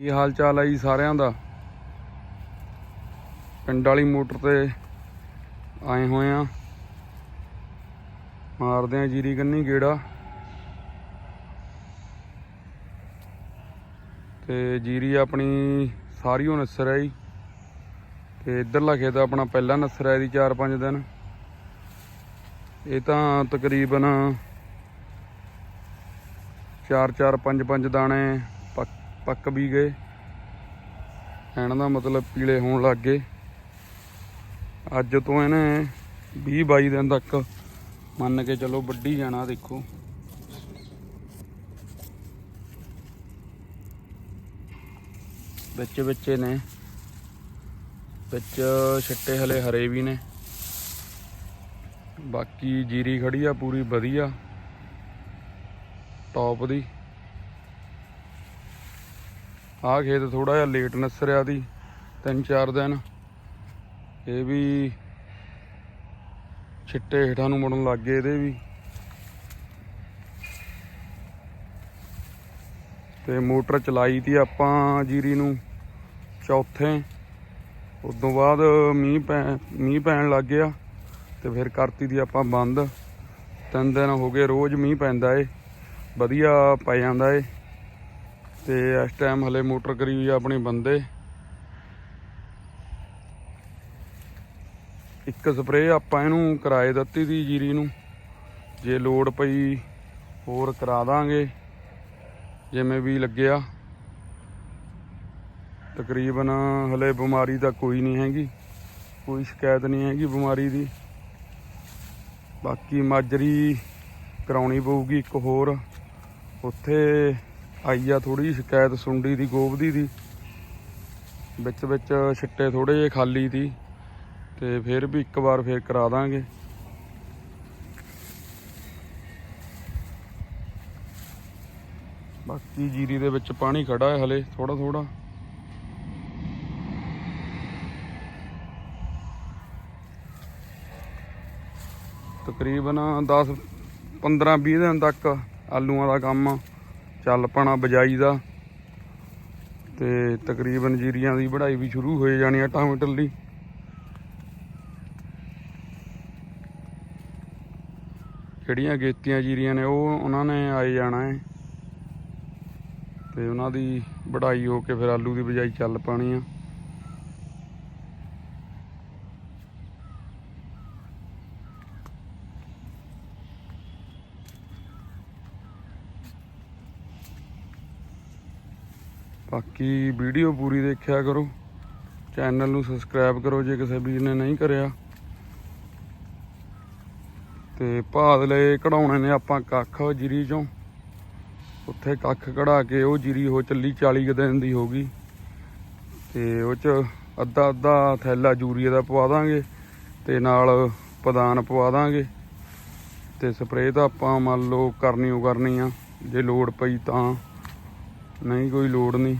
ਕੀ ਹਾਲ ਚਾਲ ਹੈ ਜੀ ਸਾਰਿਆਂ ਦਾ? ਪਿੰਡ ਵਾਲੀ ਮੋਟਰ ਤੇ ਆਏ ਹੋਏ ਆ। ਮਾਰਦੇ ਆ ਜੀਰੀ ਕੰਨੀ ਗੇੜਾ। ਤੇ ਜੀਰੀ ਆਪਣੀ ਸਾਰੀ ਉਹ ਨਸਰ ਹੈ ਜੀ। ਤੇ ਇਧਰਲਾ ਖੇਤ ਆਪਣਾ ਪਹਿਲਾ ਨਸਰ ਹੈ ਦੀ 4-5 ਦਿਨ। ਇਹ ਤਾਂ ਤਕਰੀਬਨ 4-4 5-5 ਦਾਣੇ ਪੱਕ ਵੀ ਗਏ। ਕਹਿਣ ਦਾ ਮਤਲਬ ਪੀਲੇ ਹੋਣ ਲੱਗ ਗਏ। ਅੱਜ ਤੋਂ ਇਹਨੇ 20 22 ਦਿਨ ਤੱਕ ਮੰਨ ਕੇ ਚਲੋ ਵੱਢੀ ਜਾਣਾ ਦੇਖੋ। ਵਿੱਚ ਵਿੱਚ ਨੇ ਵਿੱਚ ਛਿੱਟੇ ਹਲੇ ਹਰੇ ਵੀ ਨੇ। ਬਾਕੀ ਜੀਰੀ ਖੜੀ ਆ, ਪੂਰੀ ਵਧੀਆ। ਟੌਪ ਦੀ। ਆਹ ਖੇਤ ਥੋੜਾ ਜਿਹਾ ਲੇਟ ਨਸਰਿਆ ਦੀ ਤਿੰਨ ਚਾਰ ਦਿਨ। ਇਹ ਵੀ ਛਿੱਟੇ ਹੇਠਾਂ ਨੂੰ ਮੁੜਨ ਲੱਗ ਗਏ ਇਹਦੇ ਵੀ। ਤੇ ਮੋਟਰ ਚਲਾਈ ਤੀ ਆਪਾਂ ਜੀਰੀ ਨੂੰ ਚੌਥੇ। ਉਦੋਂ ਬਾਅਦ ਮੀਂਹ ਪੈ, ਮੀਂਹ ਪੈਣ ਲੱਗ ਗਿਆ ਤੇ ਫਿਰ ਕਰਤੀ ਦੀ ਆਪਾਂ ਬੰਦ। ਤਿੰਨ ਦਿਨ ਹੋ ਗਏ ਰੋਜ਼ ਮੀਂਹ ਪੈਂਦਾ ਏ। ਵਧੀਆ ਪੈ ਜਾਂਦਾ ਏ। ਤੇ ਇਸ ਟਾਈਮ ਹਲੇ ਮੋਟਰ ਕਰੀ ਹੋਈ ਆ ਆਪਣੇ ਬੰਦੇ। ਇੱਕ ਸਪਰੇਅ ਆਪਾਂ ਇਹਨੂੰ ਕਿਰਾਏ ਦਿੱਤੀ ਦੀ ਜੀਰੀ ਨੂੰ। ਜੇ ਲੋੜ ਪਈ ਹੋਰ ਕਰਾ ਦਾਂਗੇ। ਜਿਵੇਂ ਵੀ ਲੱਗਿਆ। ਤਕਰੀਬਨ ਹਲੇ ਬਿਮਾਰੀ ਤਾਂ ਕੋਈ ਨਹੀਂ ਹੈਗੀ। ਕੋਈ ਸ਼ਿਕਾਇਤ ਨਹੀਂ ਹੈਗੀ ਬਿਮਾਰੀ ਦੀ। ਬਾਕੀ ਮਾਜਰੀ ਕਰਾਉਣੀ ਪਊਗੀ ਇੱਕ ਹੋਰ। ਉੱਥੇ ਆਈ ਆ ਥੋੜੀ ਸ਼ਿਕਾਇਤ ਸੁੰਡੀ ਦੀ, ਗੋਬਦੀ ਦੀ। ਵਿੱਚ ਵਿੱਚ ਛਿੱਟੇ ਥੋੜੇ ਜਿਹੇ ਖਾਲੀ ਸੀ ਤੇ ਫਿਰ ਵੀ ਇੱਕ ਵਾਰ ਫੇਰ ਕਰਾ ਦਾਂਗੇ। ਬਾਕੀ ਜੀਰੀ ਦੇ ਵਿੱਚ ਪਾਣੀ ਖੜਾ ਹੈ ਹਲੇ ਥੋੜਾ ਥੋੜਾ ਤਕਰੀਬਨ 10 15 20 ਦਿਨ ਤੱਕ ਆਲੂਆਂ ਦਾ ਕੰਮ ਚੱਲ ਪਣਾ ਬਜਾਈ ਦਾ। ਤੇ ਤਕਰੀਬਨ ਜੀਰੀਆਂ ਦੀ ਵਢਾਈ ਵੀ ਸ਼ੁਰੂ ਹੋ ਜਾਣੀ ਆ ਟਮਾਟਰ ਲਈ ਜਿਹੜੀਆਂ ਗੇਤੀਆਂ ਜੀਰੀਆਂ ਨੇ ਉਹ ਉਹਨਾਂ ਨੇ ਆਏ ਜਾਣਾ ਹੈ ਤੇ ਉਹਨਾਂ ਦੀ ਵਢਾਈ ਹੋ ਕੇ ਫਿਰ ਆਲੂ ਦੀ ਬਜਾਈ ਚੱਲ ਪਾਣੀ ਆ। ਬਾਕੀ ਵੀਡੀਓ ਪੂਰੀ ਦੇਖਿਆ ਕਰੋ। ਚੈਨਲ ਨੂੰ ਸਬਸਕ੍ਰਾਈਬ ਕਰੋ ਜੇ ਕਿਸੇ ਵੀਰ ਨੇ ਨਹੀਂ ਕਰਿਆ। ਤੇ ਭਾਦਲੇ ਕਢਾਉਣੇ ਨੇ ਆਪਾਂ ਕੱਖ ਜੀਰੀ ਚੋਂ। ਉੱਥੇ ਕੱਖ ਕਢਾ ਕੇ ਉਹ ਜੀਰੀ ਹੋ ਚੱਲੀ 40 ਕੁ ਦਿਨ ਦੀ ਹੋ ਗਈ। ਤੇ ਉਹ ਚ ਅੱਧਾ ਅੱਧਾ ਥੈਲਾ ਯੂਰੀਆ ਦਾ ਪਵਾ ਦਾਂਗੇ ਤੇ ਨਾਲ ਪਦਾਨ ਪਵਾ ਦਾਂਗੇ। ਤੇ ਸਪਰੇਅ ਤਾਂ ਆਪਾਂ ਮੰਨ ਲਓ ਕਰਨੀ ਓ ਕਰਨੀ ਆ। ਜੇ ਲੋੜ ਪਈ ਤਾਂ ਨਹੀਂ, ਕੋਈ ਲੋੜ ਨਹੀਂ।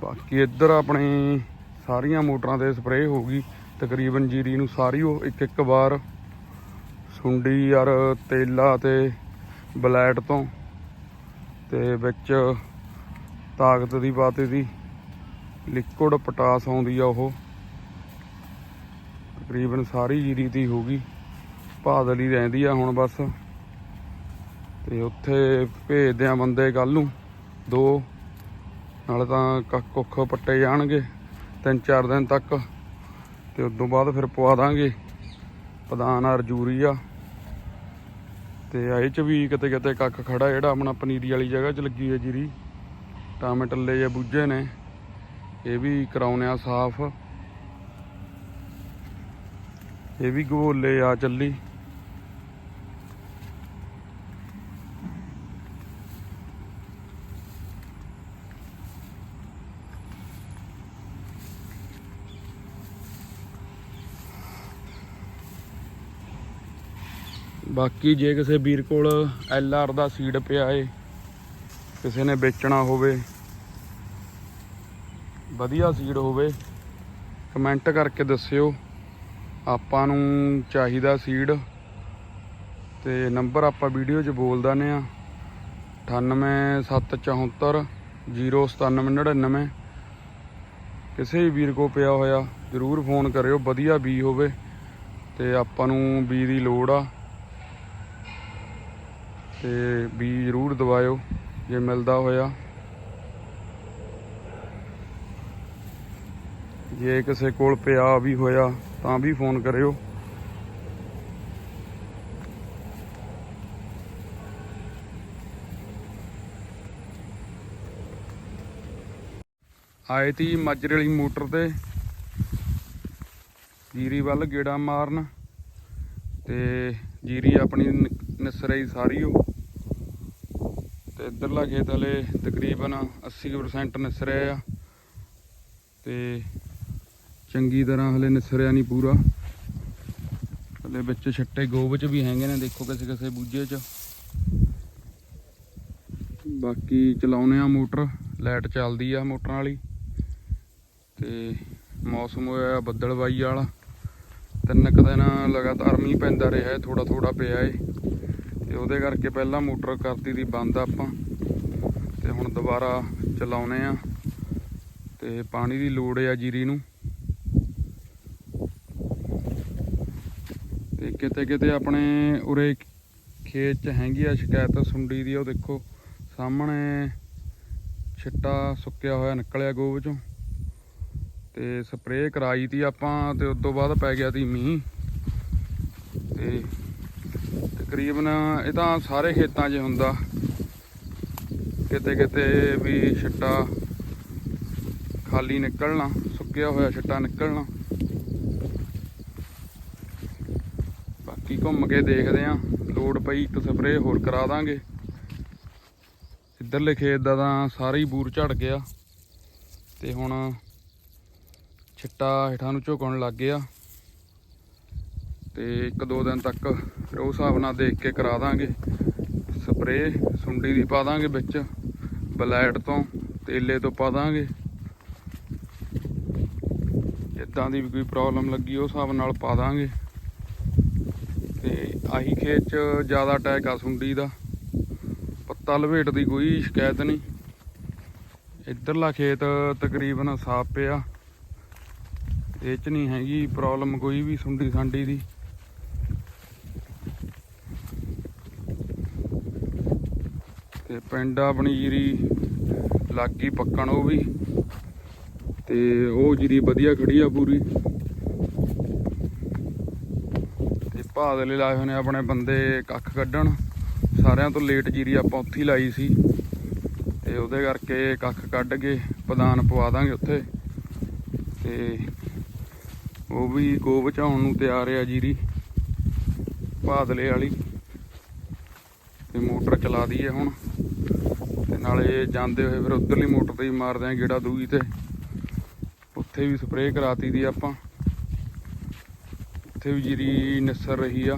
ਬਾਕੀ ਇੱਧਰ ਆਪਣੇ ਸਾਰੀਆਂ ਮੋਟਰਾਂ ਤੇ ਸਪਰੇਅ ਹੋ ਗਈ। ਤਕਰੀਬਨ ਜੀਰੀ ਨੂੰ ਸਾਰੀ ਉਹ ਇੱਕ ਇੱਕ ਵਾਰ ਸੁੰਡੀ ਯਾਰ ਤੇਲਾ ਤੇ ਬਲੈਟ ਤੋਂ ਤੇ ਵਿੱਚ ਤਾਕਤ ਦੀ ਪਾਤੀ ਦੀ ਲਿਕੁਇਡ ਪਟਾਸ ਆਉਂਦੀ ਆ ਉਹ। ਤਕਰੀਬਨ ਸਾਰੀ ਜੀਰੀ ਦੀ ਹੋ ਗਈ। ਭਾਦਲ ਹੀ ਰਹਿੰਦੀ ਆ ਹੁਣ ਬਸ। ਤੇ ਉੱਥੇ ਭੇਜਦੇ ਆ ਬੰਦੇ ਕੱਲ ਨੂੰ, ਦੋ। ਨਾਲੇ ਤਾਂ ਕੱਖ ਕੁੱਖ ਪੱਟੇ ਜਾਣਗੇ, ਤਿੰਨ ਚਾਰ ਦਿਨ ਤੱਕ। ਤੇ ਉਦੋਂ ਬਾਅਦ ਫਿਰ ਪਵਾ ਦਾਂਗੇ। ਪਦਾਨ ਆ। ਯੂਰੀਆ ਤੇ ਇਹ ਚ ਵੀ ਕਿਤੇ ਕਿਤੇ ਕੱਖ ਖੜਾ ਜਿਹੜਾ ਆਪਣਾ ਪਨੀਰੀ ਵਾਲੀ ਜਗ੍ਹਾ 'ਚ ਲੱਗੀ ਹੋਈ ਜੀਰੀ। ਟਾਮੇ ਟੱਲੇ ਜਾਂ ਬੂਝੇ ਨੇ। ਇਹ ਵੀ ਕਰਾਉਣੇ ਆ ਸਾਫ਼। ਇਹ ਵੀ ਗੋਲੇ ਆ ਚੱਲੀ। ਬਾਕੀ ਜੇ ਕਿਸੇ ਵੀਰ ਕੋਲ ਐਲ ਆਰ ਦਾ ਸੀਡ ਪਿਆ ਏ, ਕਿਸੇ ਨੇ ਵੇਚਣਾ ਹੋਵੇ, ਵਧੀਆ ਸੀਡ ਹੋਵੇ ਕਮੈਂਟ ਕਰਕੇ ਦੱਸਿਓ। ਆਪਾਂ ਨੂੰ ਚਾਹੀਦਾ ਸੀਡ ਤੇ ਨੰਬਰ ਆਪਾਂ ਵੀਡੀਓ 'ਚ ਬੋਲ ਦਿੰਦੇ ਆ 98774 09799 ਕਿਸੇ ਵੀ ਵੀਰ ਕੋ ਪਿਆ ਹੋਇਆ, ਜਰੂਰ ਫੋਨ ਕਰਿਓ, ਵਧੀਆ ਬੀ ਹੋਵੇ ਤੇ ਆਪਾਂ ਨੂੰ ਬੀ ਦੀ ਲੋੜ ਆ। ਤੇ ਬੀ ਜਰੂਰ ਦਵਾਇਓ, ਜੇ ਮਿਲਦਾ ਹੋਇਆ। ਜੇ ਕਿਸੇ ਕੋਲ ਪਿਆ ਵੀ ਹੋਇਆ ਤਾਂ ਵੀ ਫੋਨ ਕਰਿਓ। ਆਏ ਤੀ ਮਾਜਰੇ ਵਾਲੀ ਮੋਟਰ ਤੇ। ਜੀਰੀ ਵੱਲ ਗੇੜਾ ਮਾਰਨ। ਤੇ ਜੀਰੀ ਆਪਣੀ ਨ- ਨਿਸਰਈ ਸਾਰੀ ਉਹ। ਤੇ ਇਧਰਲਾ ਖੇਤ ਹਲੇ ਤਕਰੀਬਨ 80% ਨਿਸਰਿਆ ਆ। ਤੇ ਚੰਗੀ ਤਰ੍ਹਾਂ ਹਲੇ ਨਿਸਰਿਆ ਨਹੀਂ ਪੂਰਾ। ਹਲੇ ਵਿੱਚ ਛੱਟੇ ਗੋਬ ਚ ਵੀ ਹੈਗੇ ਨੇ, ਦੇਖੋ ਕਿਸੇ ਕਿਸੇ ਬੂਝੇ ਚ। ਬਾਕੀ ਚਲਾਉਨੇ ਆ ਮੋਟਰ, ਲਾਈਟ ਚੱਲਦੀ ਆ ਮੋਟਰਾਂ ਵਾਲੀ। ਤੇ ਮੌਸਮ ਹੋਇਆ ਬੱਦਲਵਾਈ ਵਾਲਾ। ਤਿੰਨ ਕੁ ਦਿਨ ਲਗਾਤਾਰ ਮੀਂਹ ਪੈਂਦਾ ਰਿਹਾ ਥੋੜਾ ਥੋੜਾ ਪਿਆ ਏ। ਤੇ ਉਹਦੇ ਕਰਕੇ ਪਹਿਲਾਂ ਮੋਟਰ ਕਰਤੀ ਦੀ ਬੰਦ ਆਪਾਂ। ਤੇ ਹੁਣ ਦੁਬਾਰਾ ਚਲਾਉਨੇ ਆ। ਤੇ ਪਾਣੀ ਦੀ ਲੋੜ ਆ ਜੀਰੀ ਨੂੰ। ਤੇ ਕਿਤੇ ਕਿਤੇ ਆਪਣੇ ਉਰੇ ਖੇਤ ਚ ਹੈਗੀ ਆ ਸ਼ਿਕਾਇਤ ਸੁੰਡੀ ਦੀ, ਉਹ ਦੇਖੋ ਸਾਹਮਣੇ ਛਿੱਟਾ ਸੁੱਕਿਆ ਹੋਇਆ ਨਿਕਲਿਆ ਗੋਬ ਚੋਂ ਤੇ ਸਪਰੇਅ ਕਰਾਈ ਤੀ ਆਪਾਂ ਤੇ ਉਸ ਤੋਂ ਬਾਅਦ ਪੈ ਗਿਆ ਤੀ ਮੀਂਹ। ਤੇ ਤਕਰੀਬਨ ਇਹ ਤਾਂ ਸਾਰੇ ਖੇਤਾਂ 'ਚ ਹੁੰਦਾ। ਕਿਤੇ ਕਿਤੇ ਵੀ ਛਿੱਟਾ ਖਾਲੀ ਨਿਕਲਣਾ, ਸੁੱਕਿਆ ਹੋਇਆ ਛਿੱਟਾ ਨਿਕਲਣਾ। ਬਾਕੀ ਘੁੰਮ ਕੇ ਦੇਖਦੇ ਆਂ। ਲੋੜ ਪਈ ਇੱਕ ਸਪਰੇਅ ਹੋਰ ਕਰਾ ਦਾਂਗੇ। ਇੱਧਰਲੇ ਖੇਤ ਦਾ ਤਾਂ ਸਾਰਾ ਹੀ ਬੂਰ ਝੜ ਗਿਆ। ਤੇ ਹੁਣ ਛਿੱਟਾ ਹੇਠਾਂ ਨੂੰ ਝੁਕਣ ਲੱਗ ਗਿਆ। ਤੇ ਇੱਕ ਦੋ ਦਿਨ ਤੱਕ ਫਿਰ ਉਸ ਹਿਸਾਬ ਨਾਲ ਦੇਖ ਕੇ ਕਰਾ ਦਾਂਗੇ। ਸਪਰੇਅ ਸੁੰਡੀ ਦੀ ਪਾ ਦਾਂਗੇ ਵਿੱਚ ਬਲੈਟ ਤੋਂ ਤੇਲੇ ਤੋਂ ਪਾ ਦਾਂਗੇ। ਇਦਾਂ ਦੀ ਵੀ ਕੋਈ ਪ੍ਰੋਬਲਮ ਲੱਗੀ ਉਸ ਹਿਸਾਬ ਨਾਲ ਪਾ ਦਾਂਗੇ। ਤੇ ਆਹੀ ਖੇਤ 'ਚ ਜ਼ਿਆਦਾ ਅਟੈਕ ਆ ਸੁੰਡੀ ਦਾ। ਪੱਤਾ ਲਵੇਟ ਦੀ ਕੋਈ ਸ਼ਿਕਾਇਤ ਨਹੀਂ। ਇੱਧਰਲਾ ਖੇਤ ਤਕਰੀਬਨ ਸਾਫ਼ ਪਿਆ। ਇਹ 'ਚ ਨਹੀਂ ਹੈਗੀ ਪ੍ਰੋਬਲਮ ਕੋਈ ਵੀ ਸੁੰਡੀ ਸਾਂਡੀ ਦੀ। ਤੇ ਪਿੰਡ ਆਪਣੀ ਜੀਰੀ ਲੱਗ ਗਈ ਪੱਕਣ ਉਹ ਵੀ। ਤੇ ਉਹ ਜੀਰੀ ਵਧੀਆ ਖੜੀ ਆ ਪੂਰੀ। ਤੇ ਭਾਦਲੇ ਲਾਏ ਹੋਏ ਨੇ ਆਪਣੇ ਬੰਦੇ ਕੱਖ ਕੱਢਣ। ਸਾਰਿਆਂ ਤੋਂ ਲੇਟ ਜੀਰੀ ਆਪਾਂ ਉੱਥੇ ਹੀ ਲਾਈ ਸੀ। ਤੇ ਉਹਦੇ ਕਰਕੇ ਕੱਖ ਕੱਢ ਕੇ ਪਦਾਨ ਪਵਾ ਦਾਂਗੇ ਉੱਥੇ। ਤੇ ਉਹ ਵੀ ਗੋ ਝਾਉਣ ਨੂੰ ਤਿਆਰ ਆ ਜੀਰੀ। ਭਾਦਲੇ ਵਾਲੀ। ਤੇ ਮੋਟਰ ਚਲਾ ਦਈਏ ਹੁਣ। ਤੇ ਨਾਲੇ ਜਾਂਦੇ ਹੋਏ ਫਿਰ ਉਧਰਲੀ ਮੋਟਰ ਤੇ ਹੀ ਮਾਰਦੇ ਆ ਗੇੜਾ ਦੂਈ ਤੇ। ਉੱਥੇ ਵੀ ਸਪਰੇਅ ਕਰਾਤੀ ਦੀ ਆਪਾਂ। ਉੱਥੇ ਵੀ ਜੀਰੀ ਨਿਸਰ ਰਹੀ ਆ।